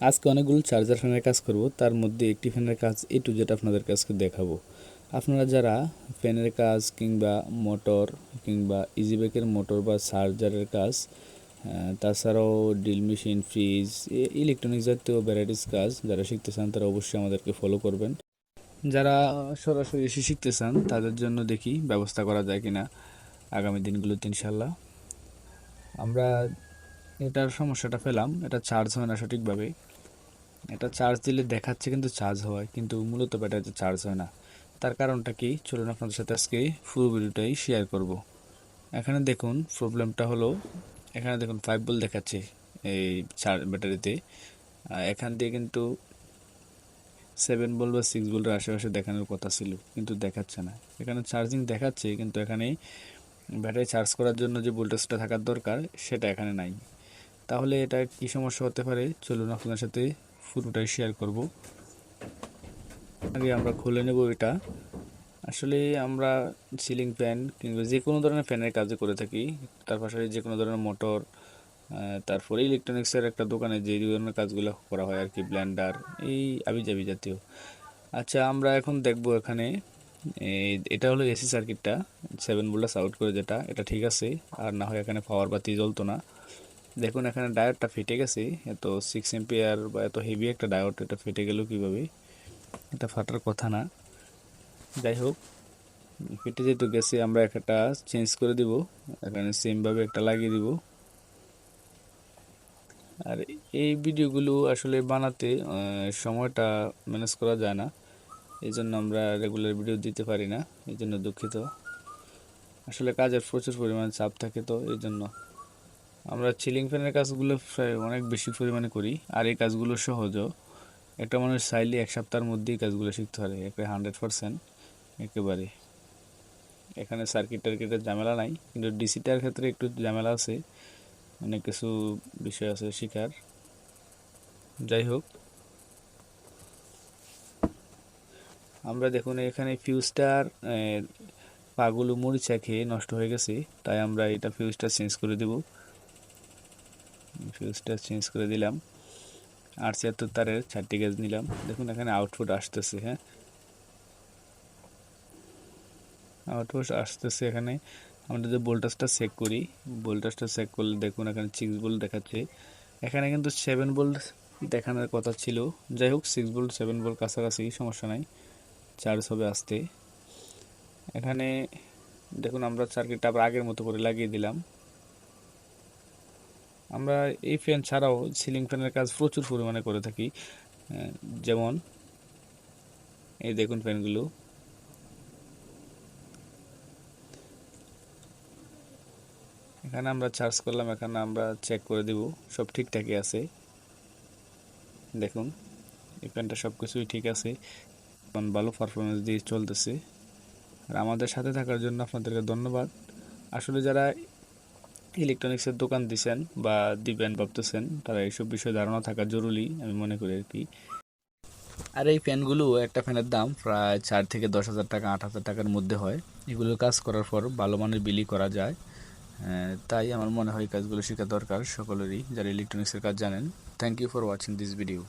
আজকে অনেকগুলো চার্জার ফ্যানের কাজ করব, তার মধ্যে একটি ফ্যানের কাজ এ টু জেড আপনাদের কাছকে দেখাবো। আপনারা যারা ফ্যানের কাজ কিংবা মোটর কিংবা ইজিব্যাকের মোটর বা চার্জারের কাজ তাছাড়াও ড্রিল মেশিন ফ্রিজ ইলেকট্রনিক জাতীয় ভ্যারাইটিস কাজ যারা শিখতে চান, তারা অবশ্যই আমাদেরকে ফলো করবেন। যারা সরাসরি এসে শিখতে চান, তাদের জন্য দেখি ব্যবস্থা করা যায় কিনা আগামী দিনগুলোতে ইনশাল্লাহ আমরা এটার সমস্যাটা পেলাম, এটা চার্জ হয় না সঠিকভাবে এটা চার্জ দিলে দেখাচ্ছে কিন্তু চার্জ হয়, কিন্তু মূলত ব্যাটারিতে চার্জ হয় না। তার কারণটা কি? চলুন আপনাদের সাথে আজকে পুরো ভিডিওটাই শেয়ার করব। এখানে দেখুন প্রবলেমটা হলো, এখানে দেখুন ফাইভ বল দেখাচ্ছে এই চার ব্যাটারিতে। এখান দিয়ে কিন্তু সেভেন বল বা সিক্স বলের আশেপাশে দেখানোর কথা ছিল, কিন্তু দেখাচ্ছে না। এখানে চার্জিং দেখাচ্ছে, কিন্তু এখানে ব্যাটারি চার্জ করার জন্য যে ভোল্টেজটা থাকার দরকার, সেটা এখানে নাই। তাহলে এটা কি সমস্যা হতে পারে? চলুন আপনার সাথে পুরোটাই শেয়ার করব। আগে আমরা খুলে নেব এটা। আসলে আমরা সিলিং ফ্যান কিংবা যে কোনো ধরনের ফ্যানের কাজে করে থাকি। তার পাশাপাশি যে কোনো ধরনের মোটর তারপরে ইলেকট্রনিক্সের একটা দোকানে যে ধরনের কাজগুলো করা হয় আর কি ব্ল্যান্ডার এই আবিজাবি জাতীয়। আচ্ছা আমরা এখন দেখব এখানে এটা হলো এসি সার্কিটটা সেভেন ভোল্টাস আউট করে যেটা, এটা ঠিক আছে। আর না হয় এখানে পাওয়ার বাতি জ্বলতো না। দেখুন, এখানে ডায়োডটা ফেটে গেছে। এত সিক্স এম্পিয়ার বা এত হেভি একটা ডায়োড, এটা ফেটে গেল কীভাবে? এটা ফাটার কথা না। যাই হোক, ফেটে যেহেতু গেছে, আমরা একটা চেঞ্জ করে দিব। এখানে সেমভাবে একটা লাগিয়ে দিব। আর এই ভিডিওগুলো আসলে বানাতে সময়টা ম্যানেজ করা যায় না। এই জন্য আমরা রেগুলার ভিডিও দিতে পারি না। এই জন্য দুঃখিত। আসলে কাজের প্রচুর পরিমাণ চাপ থাকে তো, এই জন্য। আমরা চিলিং ফ্যানের কাজগুলো অনেক বেশি পরিমাণে করি, আর এই কাজগুলো সহজও। একটা মানুষ চাইলে এক সপ্তাহের মধ্যেই কাজগুলো শিখতে পারে একেবারে হান্ড্রেড পারসেন্ট একেবারে। এখানে সার্কিট টার্কিটের ঝামেলা নাই, কিন্তু ডিসিটার ক্ষেত্রে একটু ঝামেলা আছে, অনেক কিছু বিষয় আছে শিখার। যাই হোক। আমরা দেখুন এখানে ফিউজটার পাগুলো মরিচা খেয়ে নষ্ট হয়ে গেছে, তাই আমরা এটা ফিউজটা চেঞ্জ করে দেব। ফিউজটা চেঞ্জ করে দিলাম। আর ছিয়াত্তর তারের চারটি গ্যাস নিলাম। দেখুন, এখানে আউটপুট আসতেছে হ্যাঁ? আউটপুট আসতেছে এখানে। আমরা যদি ভোল্টেজটা চেক করি ভোল্টেজটা চেক করলে দেখুন, এখানে সিক্স ভোল্ট দেখাচ্ছে। এখানে কিন্তু সেভেন ভোল্ট দেখানোর কথা ছিল। যাই হোক সিক্স ভোল্ট সেভেন ভোল্ট কাছাকাছি, সমস্যা নাই। চার্জ হবে আসতে। এখানে দেখুন, আমরা সার্কিটটা আবার আগের মতো করে লাগিয়ে দিলাম। আমরা এই ফ্যান ছাড়াও সিলিং ফ্যানের কাজ প্রচুর পরিমাণে করে থাকি। যেমন, এই দেখুন ফ্যানগুলো এখানে আমরা চার্জ করলাম, এখানে আমরা চেক করে দিব, সব ঠিকঠাকই আছে। দেখুন, এই ফ্যানটা সব কিছুই ঠিক আছে। এখন ভালো পারফরমেন্স দিয়ে চলতেছে। আর আমাদের সাথে থাকার জন্য আপনাদেরকে ধন্যবাদ। আসলে যারা ইলেকট্রনিক্সের দোকান দিছেন বা দিবেন, ভাবতেছেন, তারা এইসব বিষয়ে ধারণা থাকা জরুরি, আমি মনে করি আর কি। আর এই ফ্যানগুলো, একটা ফ্যানের দাম প্রায় চার থেকে দশ হাজার টাকা, আট হাজার টাকার মধ্যে হয়। এগুলো কাজ করার পর ভালো মানের বিলি করা যায়। তাই আমার মনে হয় কাজগুলো শেখা দরকার সকলেরই, যারা ইলেকট্রনিক্সের কাজ জানেন। Thank you for watching this video